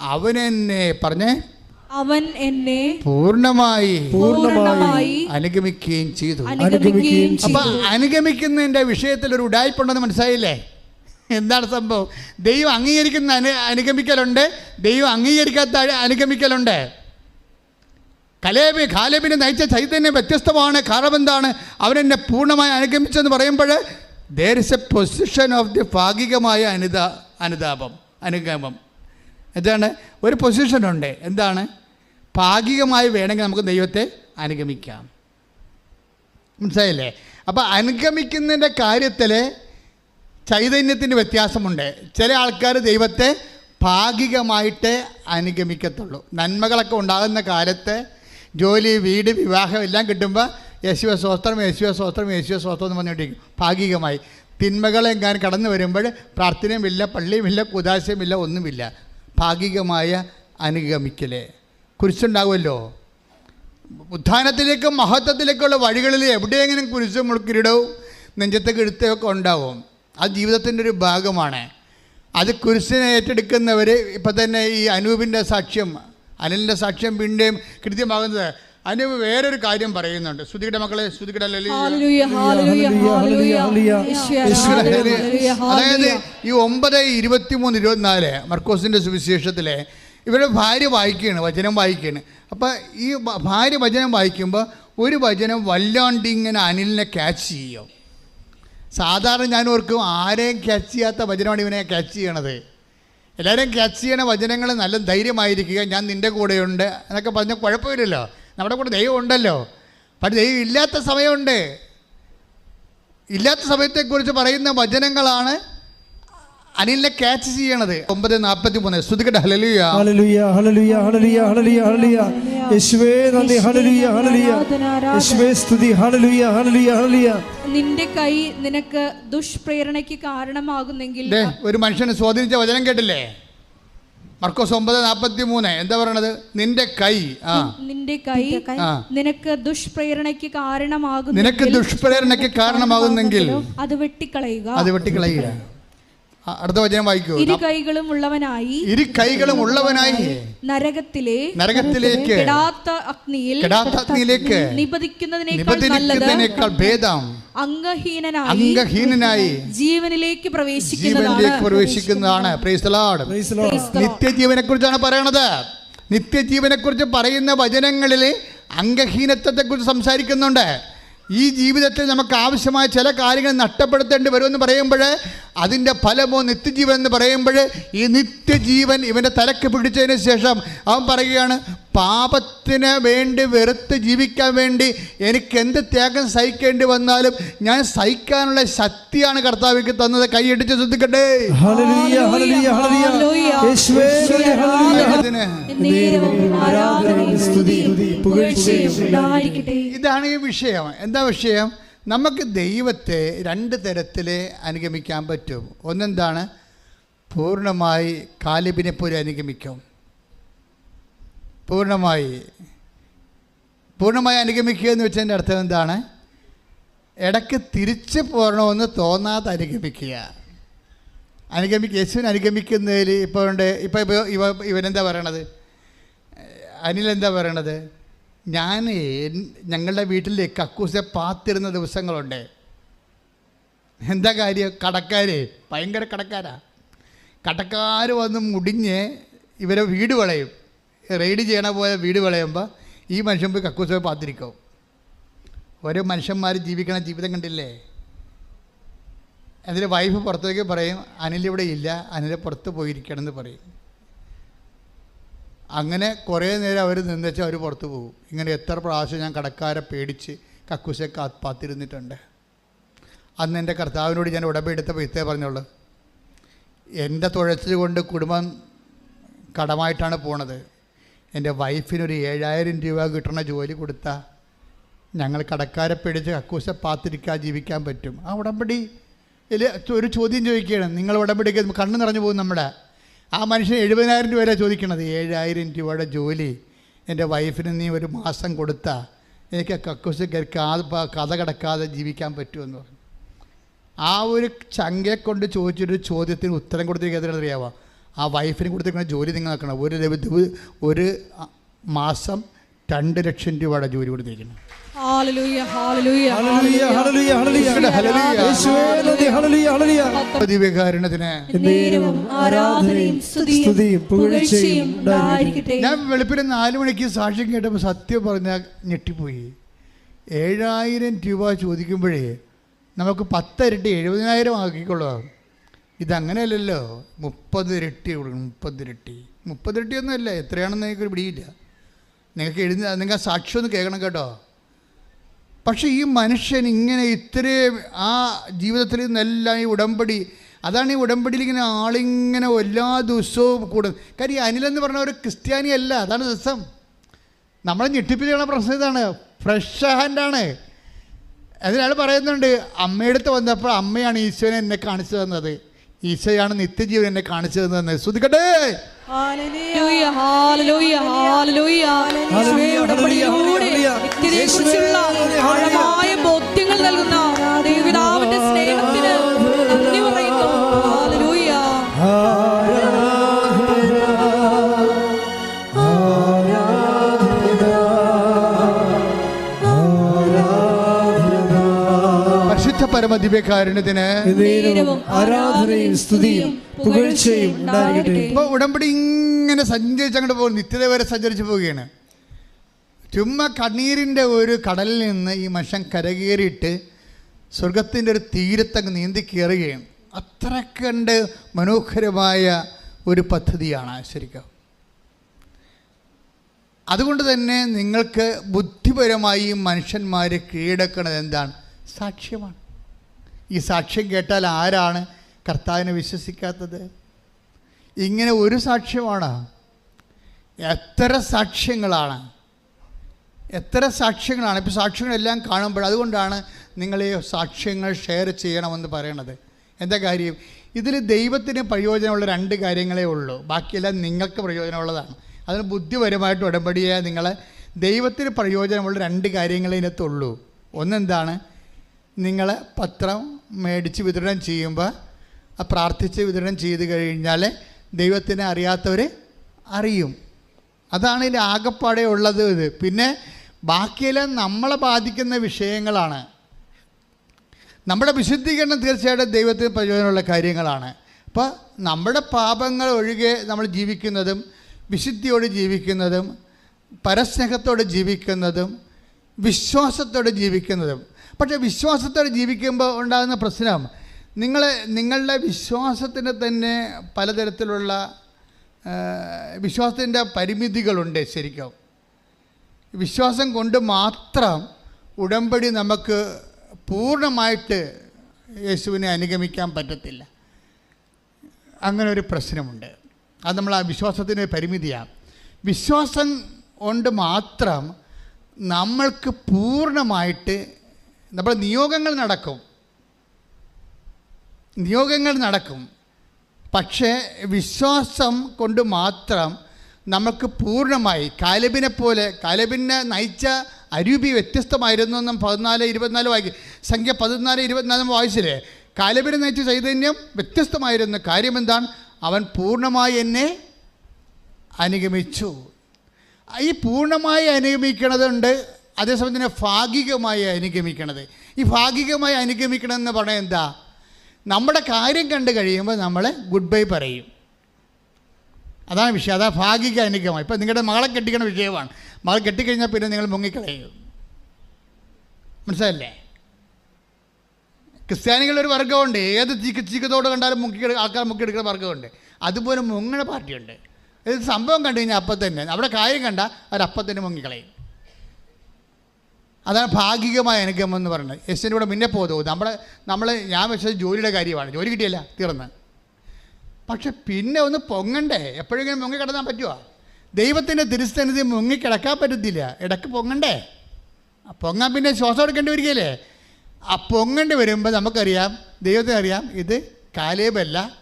അവൻ എന്നെ പറഞ്ഞേ?
അവൻ എന്നെ
പൂർണമായി
പൂർണമായി
അനുഗമിക്കുകയും ചെയ്തു.
അനുഗമിക്കുകയും
അപ്പൊ
ചെയ്തു.
അനുഗമിക്കുന്നതിന്റെ വിഷയത്തിൽ ഒരു ഉടായ്പുണ്ടെന്ന് മനസ്സിലായില്ലേ? എന്താണ് സംഭവം? ദൈവം അംഗീകരിക്കുന്ന അനു അനുഗമിക്കലുണ്ട്. ദൈവം അംഗീകരിക്കാത്ത അനുഗമിക്കലുണ്ട്. കലേബി ഖാലേബിനെ നയിച്ച ചൈതന്യം വ്യത്യസ്തമാണ്. കാരണം എന്താണ്? അവനെന്നെ പൂർണമായി അനുഗമിച്ചെന്ന് പറയുമ്പോൾ there is a position of the ഭാഗികമായ അനുതാ അനുതാപം അനുഗമം. എന്താണ്? ഒരു പൊസിഷനുണ്ട് എന്താണ്? ഭാഗികമായി വേണമെങ്കിൽ നമുക്ക് ദൈവത്തെ അനുഗമിക്കാം. മനസ്സിലായില്ലേ? അപ്പോൾ അനുഗമിക്കുന്നതിന്റെ കാര്യത്തിൽ ചൈതന്യത്തിന്റെ വ്യത്യാസമുണ്ട്. ചില ആൾക്കാർ ദൈവത്തെ ഭാഗികമായിട്ട് അനുഗമിക്കത്തുള്ളൂ. നന്മകളൊക്കെ ഉണ്ടാകുന്ന കാലത്ത് ജോലി വീട് വിവാഹം എല്ലാം കിട്ടുമ്പോൾ യേശുവ സ്വസ്ത്രം യേശുവ സ്വസ്ത്രം യേശുവ സ്വസ്ത്രം എന്ന് പറഞ്ഞുകൊണ്ടിരിക്കും. ഭാഗികമായി. തിന്മകളെങ്ങാൻ കടന്നു വരുമ്പോൾ പ്രാർത്ഥനയുമില്ല പള്ളിയുമില്ല കുദാശയുമില്ല ഒന്നുമില്ല. ഭാഗികമായ അനുഗമിക്കലേ. കുരിശുണ്ടാവുമല്ലോ ഉത്ഥാനത്തിലേക്കും മഹത്വത്തിലേക്കുള്ള വഴികളിൽ എവിടെയെങ്കിലും കുരിശും മുൾക്കിരിടവും നെഞ്ചത്തെ കിഴുത്തൊക്കെ ഉണ്ടാവും. അത് ജീവിതത്തിന്റെ ഒരു ഭാഗമാണ്. അത് കുരിശിനെ ഏറ്റെടുക്കുന്നവർ ഇപ്പം തന്നെ ഈ അനൂപിന്റെ സാക്ഷ്യം അനിലിന്റെ സാക്ഷ്യം പിന്നെയും കൃത്യമാകുന്നത് അനൂപ് വേറൊരു കാര്യം പറയുന്നുണ്ട്. ശ്രുതിയുടെ മക്കളെ ശ്രുതിയുടെ അതായത് ഈ ഒമ്പത് ഇരുപത്തിമൂന്ന് ഇരുപത്തിനാല് മർക്കോസിന്റെ സുവിശേഷത്തിലെ ഇവരുടെ ഭാര്യ വായിക്കുകയാണ് വചനം വായിക്കുകയാണ്. അപ്പോൾ ഈ ഭാര്യ വചനം വായിക്കുമ്പോൾ ഒരു വചനം വല്ലാണ്ട് ഇങ്ങനെ അനിലിനെ ക്യാച്ച് ചെയ്യും. സാധാരണ ഞാൻ ഓർക്കും ആരെയും ക്യാച്ച് ചെയ്യാത്ത വചനമാണ് ഇവനെ ക്യാച്ച് ചെയ്യണത്. എല്ലാവരെയും ക്യാച്ച് ചെയ്യണ വചനങ്ങൾ നല്ല ധൈര്യമായിരിക്കുക ഞാൻ നിന്റെ കൂടെയുണ്ട് എന്നൊക്കെ പറഞ്ഞാൽ കുഴപ്പമില്ലല്ലോ. നമ്മുടെ കൂടെ ദൈവം ഉണ്ടല്ലോ. പക്ഷെ ദൈവം ഇല്ലാത്ത സമയമുണ്ട്. ഇല്ലാത്ത സമയത്തെക്കുറിച്ച് പറയുന്ന വചനങ്ങളാണ് അനിലിനെ ക്യാച്ച് ചെയ്യണത്. ഒമ്പത് നാൽപ്പത്തി മൂന്ന് ശ്രുതിക്കട്ടെ ഹലലുയ
ഹലലുയ ഹലലുയ ഹലലുയ ഹലലുയ ഹലലുയ യേശുവേ നന്ദി. ഹലലുയ ഹലലുയ യേശുവേ സ്തുതി. ഹലലുയ ഹലലുയ ഹലലുയ
നിന്റെ കൈ നിനക്ക് ദുഷ്പ്രേരണയ്ക്ക് കാരണമാകുന്നെങ്കിൽ
ഒരു മനുഷ്യനെ സ്വാധീനിച്ച വചനം കേട്ടില്ലേ? മർക്കോസ് ഒമ്പത് നാൽപ്പത്തി മൂന്ന് എന്താ പറയണത്? നിന്റെ കൈ. ആ.
നിന്റെ കൈ നിനക്ക് ദുഷ്പ്രേരണയ്ക്ക് കാരണമാകും
നിനക്ക് ദുഷ്പ്രേരണയ്ക്ക് കാരണമാകുന്നെങ്കിൽ
അത് വെട്ടിക്കളയുക.
അത് വെട്ടിക്കളയുക. അടുത്ത വചനം വായിക്കൂ.
ഇരു കൈകളും ഉള്ളവനായി
ഇരു കൈകളും ഉള്ളവനായി
നരകത്തിലെ
നരകത്തിലേക്ക്
കെടാത്ത അഗ്നിയിൽ
കെടാത്ത അഗ്നിയിലേക്ക്
നിബന്ധിക്കുന്നതിനേക്കാൾ
ഭേദം.
അംഗഹീനനായി
അംഗഹീനനായി
ജീവനിലേക്ക് പ്രവേശിക്കുന്നതാണ്.
ജീവനിലേക്ക് പ്രവേശിക്കുന്നതാണ്. നിത്യജീവനെ കുറിച്ചാണ് പറയണത്. നിത്യജീവനെ കുറിച്ച് പറയുന്ന വചനങ്ങളിൽ അംഗഹീനത്വത്തെ കുറിച്ച് സംസാരിക്കുന്നുണ്ട്. ഈ ജീവിതത്തിൽ നമുക്ക് ആവശ്യമായ ചില കാര്യങ്ങൾ നഷ്ടപ്പെടുത്തേണ്ടി വരുമെന്ന് പറയുമ്പോൾ അതിന്റെ ഫലമോ നിത്യജീവൻ എന്ന് പറയുമ്പോൾ ഈ നിത്യജീവൻ ഇവന്റെ തലക്ക് പിടിച്ചതിന് ശേഷം അവൻ പറയുകയാണ് പാപത്തിന് വേണ്ടി വെറുത്ത് ജീവിക്കാൻ വേണ്ടി എനിക്ക് എന്ത് ത്യാഗം സഹിക്കേണ്ടി വന്നാലും ഞാൻ സഹിക്കാനുള്ള ശക്തിയാണ് കർത്താവിക്ക് തന്നത്. കൈയടിച്ച് ശ്രദ്ധിക്കട്ടെ.
ഹല്ലേലൂയ.
ഇതാണ് ഈ വിഷയം. എന്താ വിഷയം? നമുക്ക് ദൈവത്തെ രണ്ട് തരത്തിൽ അനുഗമിക്കാൻ പറ്റും. ഒന്നെന്താണ്? പൂർണമായി കാലിബിനെ പോലെ അനുഗമിക്കും. പൂർണമായി. പൂർണമായി അനുഗമിക്കുക എന്ന് വെച്ചതിന്റെ അർത്ഥം എന്താണ്? ഇടയ്ക്ക് തിരിച്ച് പോരണമെന്ന് തോന്നാതെ അനുഗമിക്കുക. അനുഗമിക്കുക യേശുവിനെ അനുഗമിക്കുന്നതിൽ ഇപ്പോൾ ഉണ്ട്. ഇപ്പോൾ ഇവ ഇവനെന്താ പറയണത്? അനിലെന്താ എന്താ പറയണത്? ഞാൻ ഞങ്ങളുടെ വീട്ടിൽ കക്കൂസെ പാത്തിരുന്ന ദിവസങ്ങളുണ്ട്. എന്താ കാര്യം? കടക്കാർ ഭയങ്കര കടക്കാരാ. കടക്കാർ വന്ന് മുടിഞ്ഞ് ഇവരെ വീട് വളയും. റെയ്ഡ് ചെയ്യണ പോലെ വീട് വളയുമ്പോൾ ഈ മനുഷ്യൻ പോയി കക്കൂസെ പാത്തിരിക്കും. ഓരോ മനുഷ്യന്മാർ ജീവിക്കണ ജീവിതം കണ്ടില്ലേ? എന്നിട്ട് വൈഫ് പുറത്തേക്ക് പറയും അനിൽ ഇവിടെ ഇല്ല അനിൽ പുറത്ത് പോയിരിക്കണം എന്ന് പറയും. അങ്ങനെ കുറേ നേരം അവർ നിന്നുവെച്ചാൽ അവർ പുറത്ത് പോകും. ഇങ്ങനെ എത്ര പ്രാവശ്യം ഞാൻ കടക്കാരെ പേടിച്ച് കക്കൂശെ കാത്തിരുന്നിട്ടുണ്ട്. അന്ന് എന്റെ കർത്താവിനോട് ഞാൻ ഉടമ്പെടുത്തപ്പോൾ ഇത്തേ പറഞ്ഞോളൂ എന്റെ തുഴച്ചിൽ കൊണ്ട് കുടുംബം കടമായിട്ടാണ് പോണത്. എന്റെ വൈഫിനൊരു ഏഴായിരം രൂപ കിട്ടണ ജോലി കൊടുത്താൽ ഞങ്ങൾ കടക്കാരെ പേടിച്ച് കക്കൂശ പാത്തിരിക്കാൻ ജീവിക്കാൻ പറ്റും. ആ ഉടമ്പടി ഒരു ചോദ്യം ചോദിക്കുകയാണ്. നിങ്ങൾ ഉടമ്പടിക്ക് കണ്ണ് നിറഞ്ഞു പോകും നമ്മുടെ. ആ മനുഷ്യൻ എഴുപതിനായിരം രൂപ ചോദിക്കണത്? ഏഴായിരം രൂപയുടെ ജോലി. എന്റെ വൈഫിന് നീ ഒരു മാസം കൊടുത്താൽ എനിക്ക് കക്കൂസ് കേൾക്കാതെ കഥ കിടക്കാതെ ജീവിക്കാൻ പറ്റുമെന്ന് പറഞ്ഞു. ആ ഒരു ചങ്കയെ കൊണ്ട് ചോദിച്ചൊരു ചോദ്യത്തിന് ഉത്തരം കൊടുത്തിരിക്കുന്നത് അറിയാമോ ആ വൈഫിന് കൊടുത്തിരിക്കുന്ന ജോലി നിങ്ങൾ നോക്കണം ഒരു ഒരു മാസം രണ്ട് ലക്ഷം രൂപയുടെ ജോലി കൊടുത്തിരിക്കുന്നു.
Hallelujah hallelujah
hallelujah hallelujah hallelujah
hallelujah.
യേശുവേ ഹല്ലേലൂയ ഹല്ലേലൂയ
ദിവ്യകാരണത്തിന്
നേരവും ആരാധനയും സ്തുതിയും
സ്തുതിയും പുകഴ്ചയും
പുകഴ്ചയും
ഞാൻ വെളുപ്പിന് നാലു മണിക്ക് സാക്ഷ്യം കേട്ടപ്പോൾ സത്യം പറഞ്ഞ ഞെട്ടിപ്പോയി. ഏഴായിരം രൂപ ചോദിക്കുമ്പോഴേ നമുക്ക് പത്തരട്ടി എഴുപതിനായിരം ആക്കിക്കൊള്ളാം. ഇതങ്ങനെയല്ലല്ലോ. മുപ്പത് ഇരട്ടി കൊടുക്കണം മുപ്പത് ഇരട്ടി. മുപ്പത് ഇരട്ടിയൊന്നും അല്ല എത്രയാണെന്ന് നിങ്ങൾക്ക് പിടിയില്ല. നിങ്ങൾക്ക് എഴുതി നിങ്ങൾ ആ സാക്ഷ്യം ഒന്ന് കേൾക്കണം കേട്ടോ. പക്ഷേ ഈ മനുഷ്യൻ ഇങ്ങനെ ഇത്രയും ആ ജീവിതത്തിൽ നിന്നെല്ലാം ഈ ഉടമ്പടി അതാണ് ഈ ഉടമ്പടിയിൽ ഇങ്ങനെ ആളിങ്ങനെ എല്ലാ ദിവസവും കൂടുന്നത്. കാര്യം ഈ അനിലെന്ന് പറഞ്ഞ ഒരു ക്രിസ്ത്യാനി അല്ല അതാണ് രസം. നമ്മളെ ഞെട്ടിപ്പിച്ചുള്ള പ്രശ്നം ഇതാണ്. ഫ്രഷ് ഹാൻഡാണ് അതിനാൾ പറയുന്നുണ്ട് അമ്മയടുത്ത് വന്നപ്പോൾ അമ്മയാണ് ഈശോനെ എന്നെ കാണിച്ചു തന്നത്. ഈശോയാണ് നിത്യജീവൻ എന്നെ കാണിച്ചു തന്നത് ശ്രദ്ധിക്കട്ടെ.
ഹാലലൂയ ഹാലലൂയ ഹാലലൂയ യേശുവേ നിത്യതയെക്കുറിച്ചുള്ള ആഴമായ ബോധ്യങ്ങൾ നൽകുന്ന ദൈവപിതാവിന്റെ സ്നേഹത്തിന് നന്ദി പറയുന്നു. ഹാലലൂയ
പരിശുദ്ധ പരമദിവ്യകാരുണ്യത്തിന്
നേരവും ആരാധനയും സ്തുതിയും പുകഴ്ചയും ഉണ്ടായിരിക്കട്ടെ.
ഉടമ്പടി ഇങ്ങനെ സഞ്ചരിച്ച് അങ്ങോട്ട് പോകും നിത്യത വരെ സഞ്ചരിച്ചു പോവുകയാണ്. ചുമ്മാ കണ്ണീരിന്റെ ഒരു കടലിൽ നിന്ന് ഈ മനുഷ്യൻ കരകയറിയിട്ട് സ്വർഗത്തിന്റെ ഒരു തീരത്തങ്ങ് നീന്തി കയറുകയും അത്ര കണ്ട് മനോഹരമായ ഒരു പദ്ധതിയാണ് ശരിക്കും. അതുകൊണ്ട് തന്നെ നിങ്ങൾക്ക് ബുദ്ധിപരമായി മനുഷ്യന്മാരെ കീഴടക്കുന്നത് എന്താണ്? സാക്ഷ്യമാണ്. ഈ സാക്ഷ്യം കേട്ടാൽ ആരാണ് കർത്താവിനെ വിശ്വസിക്കാത്തത്? ഇങ്ങനെ ഒരു സാക്ഷ്യമാണ്? എത്ര സാക്ഷ്യങ്ങളാണ്? എത്ര സാക്ഷ്യങ്ങളാണ്? ഇപ്പോൾ സാക്ഷ്യങ്ങളെല്ലാം കാണുമ്പോൾ അതുകൊണ്ടാണ് നിങ്ങൾ ഈ സാക്ഷ്യങ്ങൾ ഷെയർ ചെയ്യണമെന്ന് പറയണത്. എന്താ കാര്യം? ഇതിൽ ദൈവത്തിന് പ്രയോജനമുള്ള രണ്ട് കാര്യങ്ങളേ ഉള്ളൂ. ബാക്കിയെല്ലാം നിങ്ങൾക്ക് പ്രയോജനമുള്ളതാണ്. അതിന് ബുദ്ധിപരമായിട്ട് ഉടമ്പടിയെ നിങ്ങൾ ദൈവത്തിന് പ്രയോജനമുള്ള രണ്ട് കാര്യങ്ങളേ ഇതിനകത്തുള്ളൂ. ഒന്നെന്താണ്? നിങ്ങൾ പത്രം മേടിച്ച് വിതരണം ചെയ്യുമ്പോൾ ആ പ്രാർത്ഥിച്ച് വിതരണം ചെയ്ത് കഴിഞ്ഞാൽ ദൈവത്തിനെ അറിയാത്തവർ അറിയും. അതാണ് ഇതിൽ ആകപ്പാടെ ഉള്ളത് ഇത്. പിന്നെ ബാക്കിയെല്ലാം നമ്മളെ ബാധിക്കുന്ന വിഷയങ്ങളാണ്. നമ്മുടെ വിശുദ്ധീകരണം തീർച്ചയായിട്ടും ദൈവത്തിന് പ്രയോജനമുള്ള കാര്യങ്ങളാണ്. അപ്പോൾ നമ്മുടെ പാപങ്ങൾ ഒഴികെ നമ്മൾ ജീവിക്കുന്നതും വിശുദ്ധിയോട് ജീവിക്കുന്നതും പരസ്നേഹത്തോടെ ജീവിക്കുന്നതും വിശ്വാസത്തോടെ ജീവിക്കുന്നതും. പക്ഷേ വിശ്വാസത്തോടെ ജീവിക്കുമ്പോൾ ഉണ്ടാകുന്ന പ്രശ്നം നിങ്ങൾ നിങ്ങളുടെ വിശ്വാസത്തിന് തന്നെ പലതരത്തിലുള്ള വിശ്വാസത്തിന്റെ പരിമിതികളുണ്ട് ശരിക്കും. വിശ്വാസം കൊണ്ട് മാത്രം ഉടമ്പടി നമുക്ക് പൂർണമായിട്ട് യേശുവിനെ അനുഗമിക്കാൻ പറ്റത്തില്ല. അങ്ങനെ ഒരു പ്രശ്നമുണ്ട്. അത് നമ്മൾ ആ വിശ്വാസത്തിന്റെ പരിമിതിയാണ് വിശ്വാസം കൊണ്ട് മാത്രം നമ്മൾക്ക് പൂർണമായിട്ട് നമ്മുടെ നിയോഗങ്ങൾ നടക്കും. നിയോഗങ്ങൾ നടക്കും. പക്ഷേ വിശ്വാസം കൊണ്ട് മാത്രം നമുക്ക് പൂർണമായി കാലബിനെ പോലെ കാലബിനെ നയിച്ച അരൂപി വ്യത്യസ്തമായിരുന്നു എന്നും പതിനാല് ഇരുപത്തിനാല് വായിക്കും സംഖ്യ പതിനാല് ഇരുപത്തിനാല് വായിച്ചില്ലേ? കാലബിനെ നയിച്ച ചൈതന്യം വ്യത്യസ്തമായിരുന്നു കാര്യം എന്താണ്? അവൻ പൂർണമായി എന്നെ അനുഗമിച്ചു. ഈ പൂർണമായി അനുഗമിക്കണതുണ്ട് അതേസമയം തന്നെ ഭാഗികമായി അനുഗമിക്കണത്. ഈ ഭാഗികമായി അനുഗമിക്കണമെന്ന് പറഞ്ഞാൽ എന്താ? നമ്മുടെ കാര്യം കണ്ടു കഴിയുമ്പോൾ നമ്മൾ ഗുഡ് ബൈ പറയും. അതാണ് വിഷയം. അതാ ഭാഗിക അനുഗ്രഹമാണ് ഇപ്പം നിങ്ങളുടെ മകളെ കെട്ടിക്കണ വിഷയമാണ്. മകൾ കെട്ടിക്കഴിഞ്ഞാൽ പിന്നെ നിങ്ങൾ മുങ്ങിക്കളയും. മനസ്സിലല്ലേ ക്രിസ്ത്യാനികളൊരു വർഗമുണ്ട്. ഏത് ചീക്ക് ചീക്കത്തോട് കണ്ടാലും മുക്കി ആൾക്കാർ മുക്കിയെടുക്കുന്ന വർഗമുണ്ട്. അതുപോലെ മുങ്ങണ പാർട്ടിയുണ്ട്. ഇത് സംഭവം കണ്ടു കഴിഞ്ഞാൽ അപ്പം തന്നെ. അവിടെ കാര്യം കണ്ട അവരപ്പം തന്നെ മുങ്ങിക്കളയും. അതാണ് ഭാഗികമായ അനുഗമം എന്ന് പറയുന്നത്. യെസിന്റെ കൂടെ മുന്നേ പോകുന്നത് നമ്മൾ നമ്മൾ ഞാൻ വെച്ചത് ജോലിയുടെ കാര്യമാണ്. ജോലി കിട്ടിയല്ല തീർന്ന്. പക്ഷെ പിന്നെ ഒന്ന് പൊങ്ങണ്ടേ? എപ്പോഴെങ്കിലും മുങ്ങി കിടന്നാൽ പറ്റുമോ ദൈവത്തിന്റെ തിരുസ്ഥനിധി മുങ്ങി കിടക്കാൻ പറ്റത്തില്ല. ഇടയ്ക്ക് പൊങ്ങണ്ടേ? പൊങ്ങാൻ പിന്നെ ശ്വാസം എടുക്കേണ്ടി വരികയല്ലേ? ആ പൊങ്ങേണ്ടി വരുമ്പോൾ നമുക്കറിയാം ദൈവത്തിന് അറിയാം ഇത് കാലേബല്ല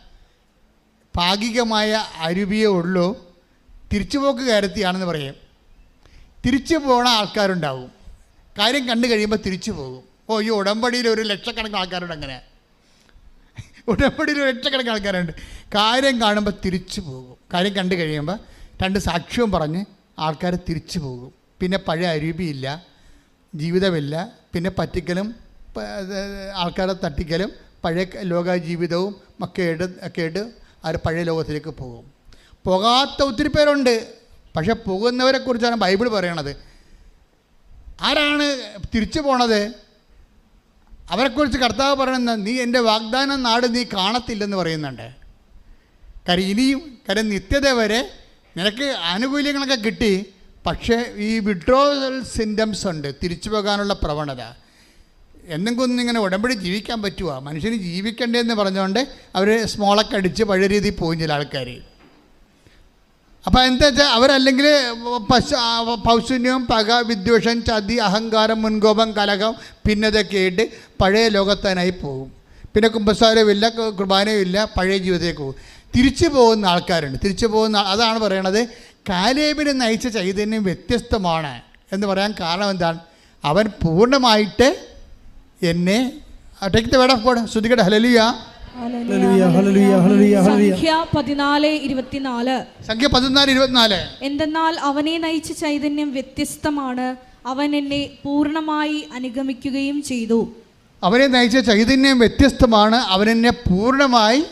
ഭാഗികമായ അരുവിയേ ഉള്ളൂ. തിരിച്ചുപോക്ക് കയറത്തിയാണെന്ന് പറയും. തിരിച്ചു പോണ ആൾക്കാരുണ്ടാവും. കാര്യം കണ്ടു കഴിയുമ്പോൾ തിരിച്ചു പോകും. ഓ ഈ ഉടമ്പടിയിൽ ഒരു ലക്ഷക്കണക്കിന് ആൾക്കാരുണ്ട് അങ്ങനെ. ഉടമ്പടിയിൽ ലക്ഷക്കണക്കിന് ആൾക്കാരുണ്ട്. കാര്യം കാണുമ്പോൾ തിരിച്ചു പോകും. കാര്യം കണ്ടു കഴിയുമ്പോൾ രണ്ട് സാക്ഷ്യവും പറഞ്ഞ് ആൾക്കാർ തിരിച്ചു പോകും. പിന്നെ പഴയ അരുവിയില്ല ജീവിതമില്ല പിന്നെ പറ്റിക്കലും ആൾക്കാരെ തട്ടിക്കലും പഴയ ലോക ജീവിതവും ഒക്കെ ഇട് ഒക്കെ ഇട്ട് അവർ പഴയ ലോകത്തിലേക്ക് പോകും. പോകാത്ത ഒത്തിരി പേരുണ്ട്. പക്ഷെ പോകുന്നവരെക്കുറിച്ചാണ് ബൈബിൾ പറയണത്. ആരാണ് തിരിച്ചു പോണത്? അവരെക്കുറിച്ച് കർത്താവ് പറയുന്നത് നീ എന്റെ വാഗ്ദാനം നാട് നീ കാണത്തില്ലെന്ന് പറയുന്നുണ്ട്. കാര്യം ഇനിയും കാര്യം നിത്യത വരെ നിനക്ക് ആനുകൂല്യങ്ങളൊക്കെ കിട്ടി പക്ഷേ ഈ വിഡ്രോവൽ സിംറ്റംസ് ഉണ്ട് തിരിച്ചു പോകാനുള്ള പ്രവണത. എന്തെങ്കിലും ഇങ്ങനെ ഉടമ്പടി ജീവിക്കാൻ പറ്റുമോ മനുഷ്യന് ജീവിക്കണ്ടേന്ന് പറഞ്ഞുകൊണ്ട് അവർ സ്മോളൊക്കെ അടിച്ച് പഴയ രീതിയിൽ പോകും ചില ആൾക്കാർ അപ്പോൾ എന്താ വെച്ചാൽ അവരല്ലെങ്കിൽ പശു പൗശുന്യം പക വിദ്വേഷം ചതി അഹങ്കാരം മുൻകോപം കലകം പിന്നതൊക്കെ ആയിട്ട് പഴയ ലോകത്തനായി പോകും. പിന്നെ കുമ്പസാരമില്ല കുർബാനയും ഇല്ല പഴയ ജീവിതത്തിലേക്ക് പോകും. തിരിച്ചു പോകുന്ന ആൾക്കാരുണ്ട്. തിരിച്ചു പോകുന്ന അതാണ് പറയണത്. കാലേബിനെ നയിച്ച ചൈതന്യം വ്യത്യസ്തമാണ് എന്ന് പറയാൻ കാരണം എന്താണ്? അവൻ പൂർണമായിട്ട് എന്നെ take the word of God ശ്രുതികട hallelujah
hallelujah hallelujah hallelujah hallelujah
സംഖ്യ പതിനാല് ഇരുപത്തിനാല്. എന്തെന്നാൽ അവനെ നയിച്ച ചൈതന്യം വ്യത്യസ്തമാണ്. അവൻ എന്നെ പൂർണമായി അനുഗമിക്കുകയും ചെയ്തു.
അവനെ നയിച്ച ചൈതന്യം വ്യത്യസ്തമാണ്. എന്നെ പൂർണമായി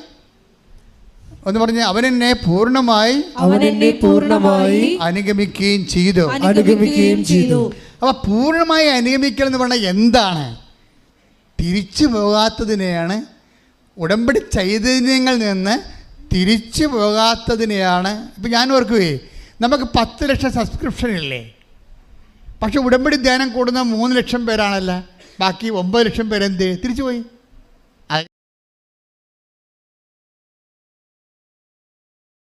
എന്ന് പറഞ്ഞ അവൻ എന്നെ പൂർണമായി
അവൻ എന്നെ പൂർണമായി
അനുഗമിക്കുകയും ചെയ്തു.
അനുഗമിക്കുകയും ചെയ്തു.
അപ്പൊ പൂർണമായി അനുഗമിക്കൽ എന്ന് പറഞ്ഞാൽ എന്താണ്? തിരിച്ചു പോകാത്തതിനെയാണ് ഉടമ്പടി ചൈതന്യങ്ങളിൽ നിന്ന് തിരിച്ചു പോകാത്തതിനെയാണ് ഇപ്പം ഞാൻ ഓർക്കുവേ നമുക്ക് പത്ത് ലക്ഷം സബ്സ്ക്രിപ്ഷൻ ഇല്ലേ? പക്ഷെ ഉടമ്പടി ധ്യാനം കൂടുന്ന മൂന്ന് ലക്ഷം പേരാണല്ലോ. ബാക്കി ഒമ്പത് ലക്ഷം പേരെന്ത് തിരിച്ചു പോയി.